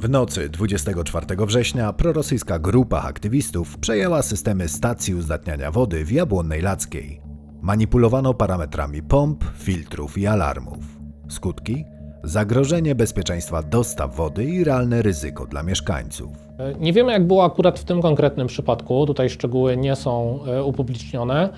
W nocy 24 września prorosyjska grupa aktywistów przejęła systemy stacji uzdatniania wody w Jabłonnej Lackiej. Manipulowano parametrami pomp, filtrów i alarmów. Skutki? Zagrożenie bezpieczeństwa dostaw wody i realne ryzyko dla mieszkańców. Nie wiemy, jak było akurat w tym konkretnym przypadku. Tutaj szczegóły nie są e, upublicznione,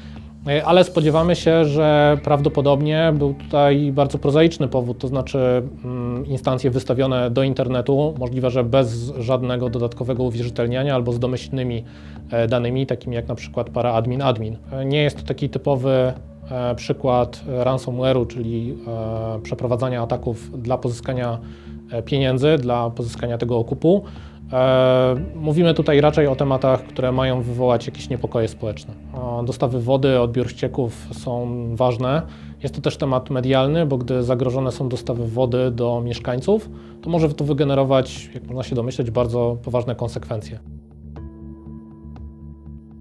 ale spodziewamy się, że prawdopodobnie był tutaj bardzo prozaiczny powód, to znaczy mm, instancje wystawione do internetu, możliwe, że bez żadnego dodatkowego uwierzytelniania albo z domyślnymi e, danymi, takimi jak na przykład para admin-admin. E, Nie jest to taki typowy e, przykład e, ransomware'u, czyli e, przeprowadzania ataków dla pozyskania e, pieniędzy, dla pozyskania tego okupu. E, Mówimy tutaj raczej o tematach, które mają wywołać jakieś niepokoje społeczne. Dostawy wody, odbiór ścieków są ważne. Jest to też temat medialny, bo gdy zagrożone są dostawy wody do mieszkańców, to może to wygenerować, jak można się domyśleć, bardzo poważne konsekwencje.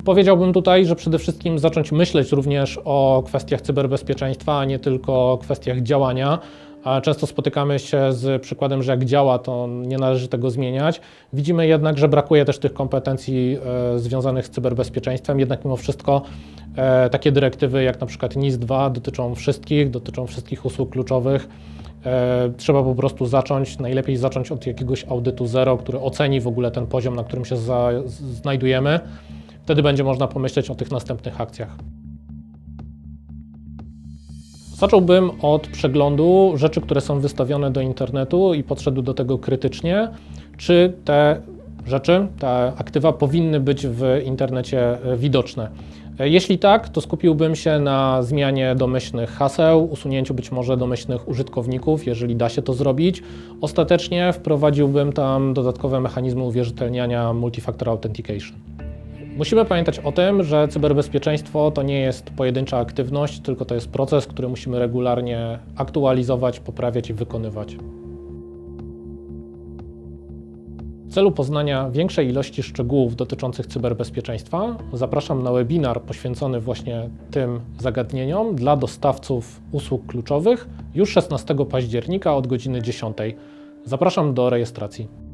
Powiedziałbym tutaj, że przede wszystkim zacząć myśleć również o kwestiach cyberbezpieczeństwa, a nie tylko o kwestiach działania. Często spotykamy się z przykładem, że jak działa, to nie należy tego zmieniać. Widzimy jednak, że brakuje też tych kompetencji e, związanych z cyberbezpieczeństwem. Jednak mimo wszystko e, takie dyrektywy jak na przykład NIS-2 dotyczą wszystkich, dotyczą wszystkich usług kluczowych. E, Trzeba po prostu zacząć, najlepiej zacząć od jakiegoś audytu zero, który oceni w ogóle ten poziom, na którym się znajdujemy. Wtedy będzie można pomyśleć o tych następnych akcjach. Zacząłbym od przeglądu rzeczy, które są wystawione do internetu i podszedł do tego krytycznie. Czy te rzeczy, te aktywa powinny być w internecie e, widoczne? E, Jeśli tak, to skupiłbym się na zmianie domyślnych haseł, usunięciu być może domyślnych użytkowników, jeżeli da się to zrobić. Ostatecznie wprowadziłbym tam dodatkowe mechanizmy uwierzytelniania Multifactor Authentication. Musimy pamiętać o tym, że cyberbezpieczeństwo to nie jest pojedyncza aktywność, tylko to jest proces, który musimy regularnie aktualizować, poprawiać i wykonywać. W celu poznania większej ilości szczegółów dotyczących cyberbezpieczeństwa zapraszam na webinar poświęcony właśnie tym zagadnieniom dla dostawców usług kluczowych już 16 października od godziny 10. Zapraszam do rejestracji.